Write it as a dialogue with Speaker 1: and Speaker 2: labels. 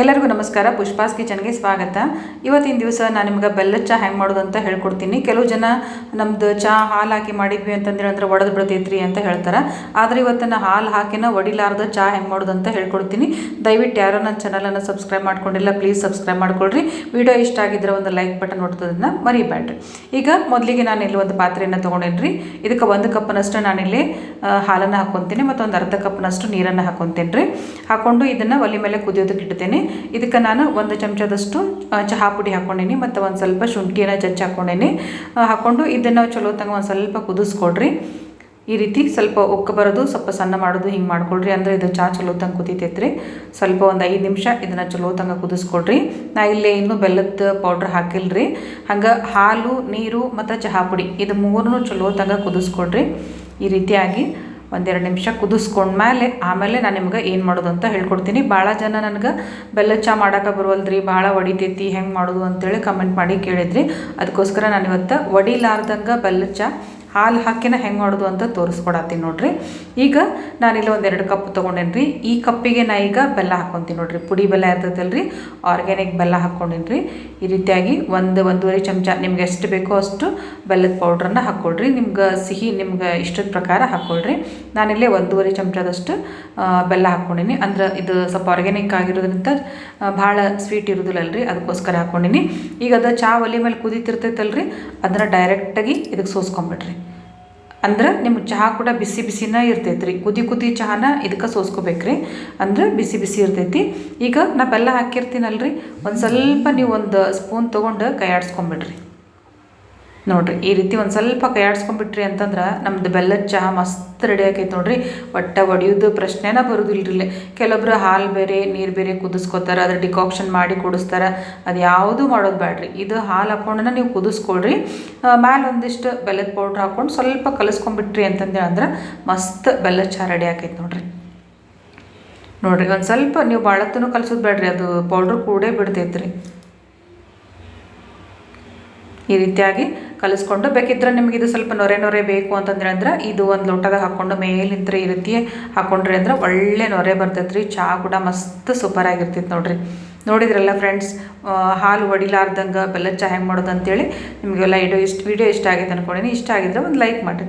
Speaker 1: ಎಲ್ಲರಿಗೂ ನಮಸ್ಕಾರ. ಪುಷ್ಪಾಸ್ ಕಿಚನ್ಗೆ ಸ್ವಾಗತ. ಇವತ್ತಿನ ದಿವಸ ನಾನು ನಿಮ್ಗೆ ಬೆಲ್ಲದ ಚಹಾ ಹೆಂಗೆ ಮಾಡೋದು ಅಂತ ಹೇಳ್ಕೊಡ್ತೀನಿ. ಕೆಲವು ಜನ ನಮ್ದು ಚಹಾ ಹಾಲು ಹಾಕಿ ಮಾಡಿದ್ವಿ ಅಂತಂದೇಳಿ ಅಂದ್ರೆ ಒಡೆದು ಬಿಡ್ತೈತ್ರಿ ಅಂತ ಹೇಳ್ತಾರೆ. ಆದರೆ ಇವತ್ತು ನಾನು ಹಾಲು ಹಾಕಿನ ಒಡಿಲಾರ್ದ ಚಹಾ ಹೆಂಗೆ ಮಾಡೋದು ಅಂತ ಹೇಳ್ಕೊಡ್ತೀನಿ. ದಯವಿಟ್ಟು ಯಾರೋ ನನ್ನ ಚಾನಲನ್ನು ಸಬ್ಸ್ಕ್ರೈಬ್ ಮಾಡ್ಕೊಂಡಿಲ್ಲ ಪ್ಲೀಸ್ ಸಬ್ಸ್ಕ್ರೈಬ್ ಮಾಡ್ಕೊಳ್ರಿ. ವಿಡಿಯೋ ಇಷ್ಟ ಆಗಿದ್ರೆ ಒಂದು ಲೈಕ್ ಬಟನ್ ಹೊಡ್ತದನ್ನ ಮರಿಬೇಡ್ರಿ. ಈಗ ಮೊದಲಿಗೆ ನಾನು ಇಲ್ಲಿ ಒಂದು ಪಾತ್ರೆಯನ್ನು ತೊಗೊಂಡೇನ್ರಿ. ಇದಕ್ಕೆ ಒಂದು ಕಪ್ನಷ್ಟು ನಾನಿಲ್ಲಿ ಹಾಲನ್ನು ಹಾಕ್ಕೊತೀನಿ ಮತ್ತು ಒಂದು ಅರ್ಧ ಕಪ್ನಷ್ಟು ನೀರನ್ನು ಹಾಕ್ಕೊತೀನಿ ರೀ ಹಾಕ್ಕೊಂಡು ಇದನ್ನು ಒಲೆ ಮೇಲೆ ಕುದಿಯೋದಕ್ಕೆ ಇಡ್ತೇನೆ. ಇದಕ್ಕೆ ನಾನು ಒಂದು ಚಮಚದಷ್ಟು ಚಹಾ ಪುಡಿ ಹಾಕ್ಕೊಂಡೀನಿ ಮತ್ತು ಒಂದು ಸ್ವಲ್ಪ ಶುಂಠಿನ ಜಜ್ಜಿ ಹಾಕ್ಕೊಂಡೀನಿ. ಆ, ಹಾಕ್ಕೊಂಡು ಇದನ್ನು ಚಲೋ ತಂಗ ಒಂದು ಸ್ವಲ್ಪ ಕುದಿಸ್ಕೊಡ್ರಿ. ಈ ರೀತಿ ಸ್ವಲ್ಪ ಉಕ್ಕ ಬರೋದು ಸ್ವಲ್ಪ ಸಣ್ಣ ಮಾಡೋದು ಹಿಂಗೆ ಮಾಡ್ಕೊಳ್ರಿ. ಅಂದರೆ ಇದು ಚಹಾ ಚಲೋ ತಂಗ ಕುದೀತೈತ್ರಿ. ಸ್ವಲ್ಪ ಒಂದು ಐದು ನಿಮಿಷ ಇದನ್ನು ಚಲೋ ತಂಗ ಕುದಿಸ್ಕೊಡ್ರಿ. ನಾ ಇಲ್ಲಿ ಇನ್ನೂ ಬೆಲ್ಲದ ಪೌಡ್ರ್ ಹಾಕಿಲ್ರಿ. ಹಂಗೆ ಹಾಲು ನೀರು ಮತ್ತು ಚಹಾ ಪುಡಿ ಇದು ಮೂರನ್ನೂ ಚಲೋ ತಂಗ ಕುದಿಸ್ಕೊಡ್ರಿ. ಈ ರೀತಿಯಾಗಿ ಒಂದೆರಡು ನಿಮಿಷ ಕುದಿಸ್ಕೊಂಡ್ಮೇಲೆ ಆಮೇಲೆ ನಾನು ನಿಮ್ಗೆ ಏನು ಮಾಡೋದು ಅಂತ ಹೇಳ್ಕೊಡ್ತೀನಿ. ಭಾಳ ಜನ ನನಗೆ, ಬೆಲ್ಲ ಚಹಾ ಮಾಡೋಕೆ ಬರುವಲ್ದ್ರಿ, ಭಾಳ ಒಡಿತೈತಿ ಹೆಂಗೆ ಮಾಡೋದು ಅಂತೇಳಿ ಕಮೆಂಟ್ ಮಾಡಿ ಕೇಳಿದ್ರಿ. ಅದಕ್ಕೋಸ್ಕರ ನಾನು ಇವತ್ತು ಒಡಿಲಾರ್ದಂಗೆ ಬೆಲ್ಲ ಚಹಾ ಹಾಲು ಹಾಕಿನ ಹೆಂಗೆ ಮಾಡೋದು ಅಂತ ತೋರಿಸ್ಕೊಡತ್ತೀನಿ ನೋಡ್ರಿ. ಈಗ ನಾನಿಲ್ಲಿ ಒಂದೆರಡು ಕಪ್ ತೊಗೊಂಡೇನಿ ರೀ ಈ ಕಪ್ಪಿಗೆ ನಾ ಈಗ ಬೆಲ್ಲ ಹಾಕ್ಕೊತೀನಿ ನೋಡ್ರಿ. ಪುಡಿ ಬೆಲ್ಲ ಇರ್ತೈತಲ್ರಿ. ಆರ್ಗ್ಯಾನಿಕ್ ಬೆಲ್ಲ ಹಾಕ್ಕೊಂಡೇನಿ ರೀ ಈ ರೀತಿಯಾಗಿ ಒಂದು, ಒಂದೂವರೆ ಚಮಚ ನಿಮ್ಗೆ ಎಷ್ಟು ಬೇಕೋ ಅಷ್ಟು ಬೆಲ್ಲದ ಪೌಡ್ರನ್ನ ಹಾಕ್ಕೊಳ್ರಿ ನಿಮ್ಗೆ ಸಿಹಿ ನಿಮ್ಗೆ ಇಷ್ಟದ ಪ್ರಕಾರ ಹಾಕ್ಕೊಳ್ರಿ ನಾನಿಲ್ಲೇ ಒಂದೂವರೆ ಚಮಚದಷ್ಟು ಬೆಲ್ಲ ಹಾಕ್ಕೊಂಡೀನಿ ಅಂದ್ರೆ ಇದು ಸ್ವಲ್ಪ ಆರ್ಗ್ಯಾನಿಕ್ ಆಗಿರೋದ್ರಿಂದ ಭಾಳ ಸ್ವೀಟ್ ಇರೋದಿಲ್ಲಲ್ರಿ. ಅದಕ್ಕೋಸ್ಕರ ಹಾಕ್ಕೊಂಡೀನಿ ಈಗ ಅದು ಚಾ ಒಲೆ ಮೇಲೆ ಕುದೀತಿರ್ತೈತಲ್ರಿ. ಅದನ್ನು ಡೈರೆಕ್ಟಾಗಿ ಇದಕ್ಕೆ ಸೋಸ್ಕೊಂಬಿಡ್ರಿ. ಅಂದ್ರೆ ನಿಮ್ಮ ಚಹಾ ಕೂಡ ಬಿಸಿ ಬಿಸಿನ ಇರ್ತೈತೆ ರೀ ಕುದಿ ಕುದಿ ಚಹಾನ ಇದಕ್ಕೆ ಸೋಸ್ಕೋಬೇಕ್ರಿ. ಅಂದ್ರೆ ಬಿಸಿ ಬಿಸಿ ಇರ್ತೈತಿ. ಈಗ ನಾ ಬೆಲ್ಲ ಹಾಕಿರ್ತೀನಲ್ರಿ. ಒಂದು ಸ್ವಲ್ಪ ನೀವು ಒಂದು ಸ್ಪೂನ್ ತೊಗೊಂಡು ಕೈ ಆಡಿಸ್ಕೊಂಬಿಡ್ರಿ ನೋಡ್ರಿ, ಈ ರೀತಿ ಒಂದು ಸ್ವಲ್ಪ ಕೈ ಆಡಿಸ್ಕೊಂಬಿಟ್ರಿ ಅಂತಂದ್ರೆ ನಮ್ದು ಬೆಲ್ಲದ ಚಹಾ ಮಸ್ತ್ ರೆಡಿ ಆಕೈತೆ ನೋಡಿರಿ. ಒಟ್ಟ ಒಡೆಯೋದು ಪ್ರಶ್ನೆನ ಬರೋದಿಲ್ರಿ ಕೆಲವೊಬ್ರು ಹಾಲು ಬೇರೆ, ನೀರು ಬೇರೆ ಕುದಿಸ್ಕೊತಾರೆ, ಅದ್ರ ಡಿಕಾಕ್ಷನ್ ಮಾಡಿ ಕುಡಿಸ್ತಾರೆ. ಅದು ಯಾವುದೂ ಮಾಡೋದು ಬೇಡ್ರಿ ಇದು ಹಾಲು ಹಾಕ್ಕೊಂಡನ ನೀವು ಕುದಿಸ್ಕೊಳ್ರಿ. ಮ್ಯಾಲೆ ಒಂದಿಷ್ಟು ಬೆಲ್ಲದ ಪೌಡ್ರ್ ಹಾಕ್ಕೊಂಡು ಸ್ವಲ್ಪ ಕಲಿಸ್ಕೊಂಬಿಟ್ರಿ ಅಂತಂದೇಳಿ ಅಂದ್ರೆ ಮಸ್ತ್ ಬೆಲ್ಲದ ಚಹಾ ರೆಡಿ ಆಕೈತೆ ನೋಡಿರಿ. ನೋಡ್ರಿ, ಒಂದು ಸ್ವಲ್ಪ ನೀವು ಭಾಳತ್ತೂ ಕಲಿಸೋದು ಬೇಡ್ರಿ ಅದು ಪೌಡ್ರ್ ಕೂಡೇ ಬಿಡ್ತೈತ್ರಿ. ಈ ರೀತಿಯಾಗಿ ಕಲಿಸ್ಕೊಂಡು, ಬೇಕಿದ್ರೆ ನಿಮಗೆ ಇದು ಸ್ವಲ್ಪ ನೊರೆ ನೊರೆ ಬೇಕು ಅಂತಂದ್ರೆ ಅಂದ್ರೆ ಇದು ಒಂದು ಲೋಟದಾಗ ಹಾಕ್ಕೊಂಡು ಮೇಲಿಂತ್ರ ಈ ರೀತಿ ಹಾಕ್ಕೊಂಡ್ರಿ ಅಂದ್ರೆ ಒಳ್ಳೆ ನೊರೆ ಬರ್ತೈತೆ ರೀ ಚಹಾ ಕೂಡ ಮಸ್ತ್ ಸೂಪರ್ ಆಗಿರ್ತೈತೆ ನೋಡ್ರಿ. ನೋಡಿದ್ರಲ್ಲ ಫ್ರೆಂಡ್ಸ್ ಹಾಲು ಒಡಿಲಾರ್ದಂಗೆ, ಬೆಲ್ಲದ ಚಹಾ ಹೆಂಗೆ ಮಾಡೋದು ಅಂತೇಳಿ ನಿಮಗೆಲ್ಲ ಇಡೋ ಇಷ್ಟ ವಿಡಿಯೋ ಇಷ್ಟ ಆಗೈತೆ ಅನ್ಕೊಂಡಿನಿ. ಇಷ್ಟ ಆಗಿದ್ರೆ ಒಂದು ಲೈಕ್ ಮಾಡಿರಿ.